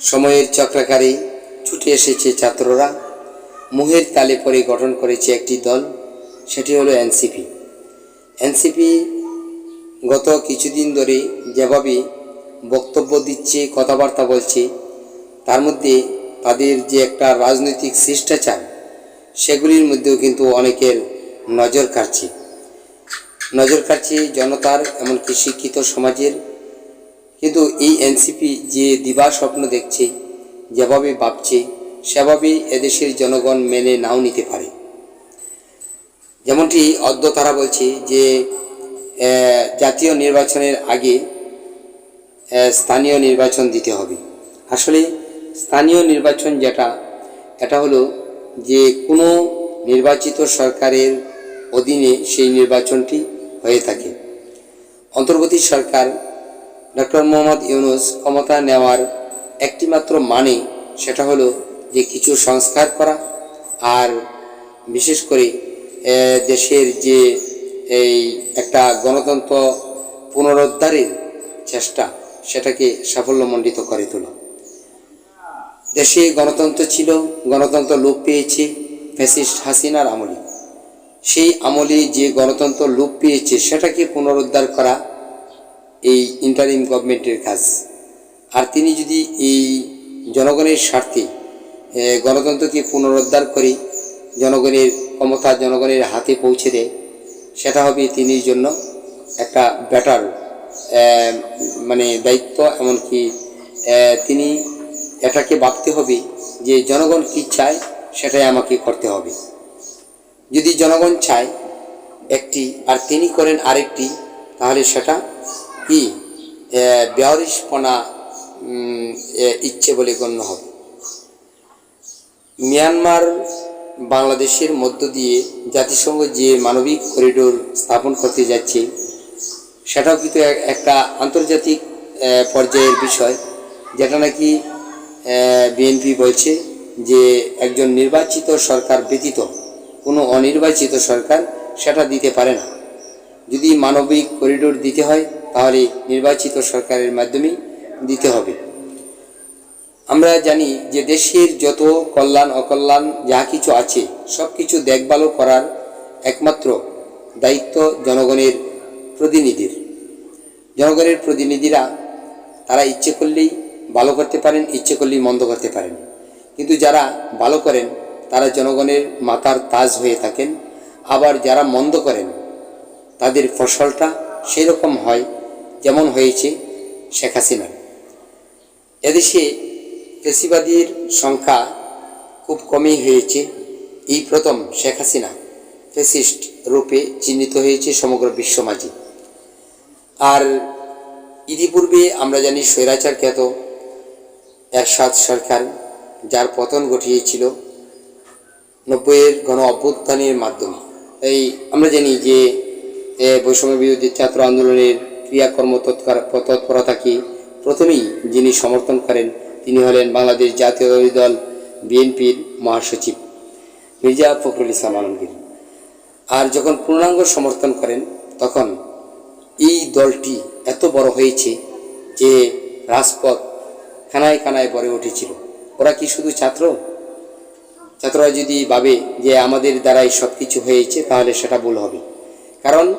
সময়ের চক্রাকারে ছুটে এসেছে ছাত্ররা। মুহের তালে পরে গঠন করেছে একটি দল, সেটি হলো এনসিপি। এনসিপি গত কিছুদিন ধরে যেভাবে বক্তব্য দিচ্ছে, কথাবার্তা বলছে, তার মধ্যে তাদের যে একটা রাজনৈতিক শিষ্টাচার, সেগুলির মধ্যেও কিন্তু অনেকের নজর কাড়ছে। নজর কাড়ছে জনতার, এমনকি শিক্ষিত সমাজের কিন্তু এই এনসিপি যে দিবা স্বপ্ন দেখছে, যেভাবে ভাবছে সেভাবেই এদেশের জনগণ মেনে নাও নিতে পারে। যেমনটি অদ্য তারা বলছে যে জাতীয় নির্বাচনের আগে স্থানীয় নির্বাচন দিতে হবে। আসলে স্থানীয় নির্বাচন যেটা, এটা হলো যে কোনো নির্বাচিত সরকারের অধীনে সেই নির্বাচনটি হয়ে থাকে। অন্তর্বর্তী সরকার ডক্টর মোহাম্মদ ইউনুস ক্ষমতা নেওয়ার একটিমাত্র মানে সেটা হলো যে কিছু সংস্কার করা আর বিশেষ করে দেশের যে এই একটা গণতন্ত্র পুনরুদ্ধারের চেষ্টা সেটাকে সাফল্যমণ্ডিত করে তোলা। দেশে গণতন্ত্র ছিল, গণতন্ত্র লোপ পেয়েছে ফ্যাসিস্ট হাসিনার আমলে। সেই আমলে যে গণতন্ত্র লোপ পেয়েছে সেটাকে পুনরুদ্ধার করা এই ইন্টারিম গভর্নমেন্টের কাজ। আর তিনি যদি এই জনগণের স্বার্থে গণতন্ত্রকে পুনরুদ্ধার করে জনগণের ক্ষমতা জনগণের হাতে পৌঁছে দেয়, সেটা হবে তিনির জন্য একটা ব্যাটার মানে দায়িত্ব। এমনকি তিনি এটাকে ভাবতে হবে যে জনগণ কী চায়, সেটাই আমাকে করতে হবে। যদি জনগণ চায় একটি আর তিনি করেন আরেকটি, তাহলে সেটা কি এ, ইচ্ছে বলে গণ্য হবে। মিয়ানমার বাংলাদেশের মধ্য দিয়ে জাতিসংঘ যে মানবিক করিডোর স্থাপন করতে যাচ্ছে সেটাও কিন্তু একটা আন্তর্জাতিক পর্যায়ের বিষয়। যেটা নাকি বিএনপি বলছে যে একজন নির্বাচিত সরকার ব্যতীত কোনো অনির্বাচিত সরকার সেটা দিতে পারে না। যদি মানবিক করিডোর দিতে হয় তাহলে নির্বাচিত সরকারের মাধ্যমে দিতে হবে। আমরা জানি যে দেশের যত কল্যাণ, অকল্যাণ, যা কিছু আছে সব কিছু দেখভালও করার একমাত্র দায়িত্ব জনগণের প্রতিনিধির। জনগণের প্রতিনিধিরা তারা ইচ্ছে করলেই ভালো করতে পারেন, ইচ্ছে করলেই মন্দ করতে পারেন। কিন্তু যারা ভালো করেন, তারা জনগণের মাথার তাজ হয়ে থাকেন। আবার যারা মন্দ করেন, তাদের ফসলটা সেরকম হয় যেমন হয়েছে শেখ হাসিনার। এদেশে পেশিবাদীর সংখ্যা খুব কমই হয়েছে। এই প্রথম শেখ হাসিনা ফেসিস্ট রূপে চিহ্নিত হয়েছে সমগ্র বিশ্ব মাঝে আর ইতিপূর্বে আমরা জানি স্বৈরাচার খ্যাত এরশাদ সরকার, যার পতন ঘটিয়েছিল নব্বইয়ের গণ অভ্যুত্থানের মাধ্যমে। এই আমরা জানি যে বৈষম্য বিরোধী ছাত্র আন্দোলনের ক্রিয়াকর্ম তৎপরতাকে প্রথমেই যিনি সমর্থন করেন, তিনি হলেন বাংলাদেশ জাতীয়তাবাদী দল, বিএনপির মহাসচিব মির্জা ফখরুল ইসলাম আলমগীর। আর যখন পূর্ণাঙ্গ সমর্থন করেন, তখন এই দলটি এত বড় হয়েছে যে রাজপথ খানায় খানায় ভরে উঠেছিল। ওরা কি শুধু ছাত্র? ছাত্ররা যদি ভাবে যে আমাদের দ্বারাই সব কিছু হয়েছে, তাহলে সেটা ভুল হবে। কারণ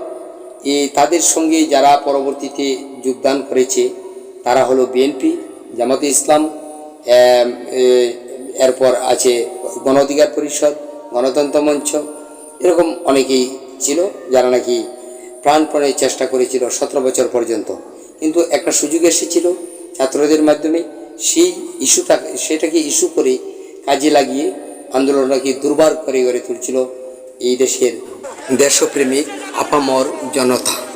তাদের সঙ্গে যারা পরবর্তীতে যোগদান করেছে, তারা হলো বিএনপি জামাতে ইসলাম এরপর আছে গণ অধিকার পরিষদ, গণতন্ত্র মঞ্চ, এরকম অনেকেই ছিল যারা নাকি প্রাণপণে চেষ্টা করেছিল সতেরো বছর পর্যন্ত। কিন্তু একটা সুযোগ এসেছিল ছাত্রদের মাধ্যমে, সেই ইস্যুটা সেটাকে ইস্যু করে কাজে লাগিয়ে আন্দোলনটাকে দুর্বার করে গড়ে তুলছিল এই দেশের দেশপ্রেমিক আপামর জনতা।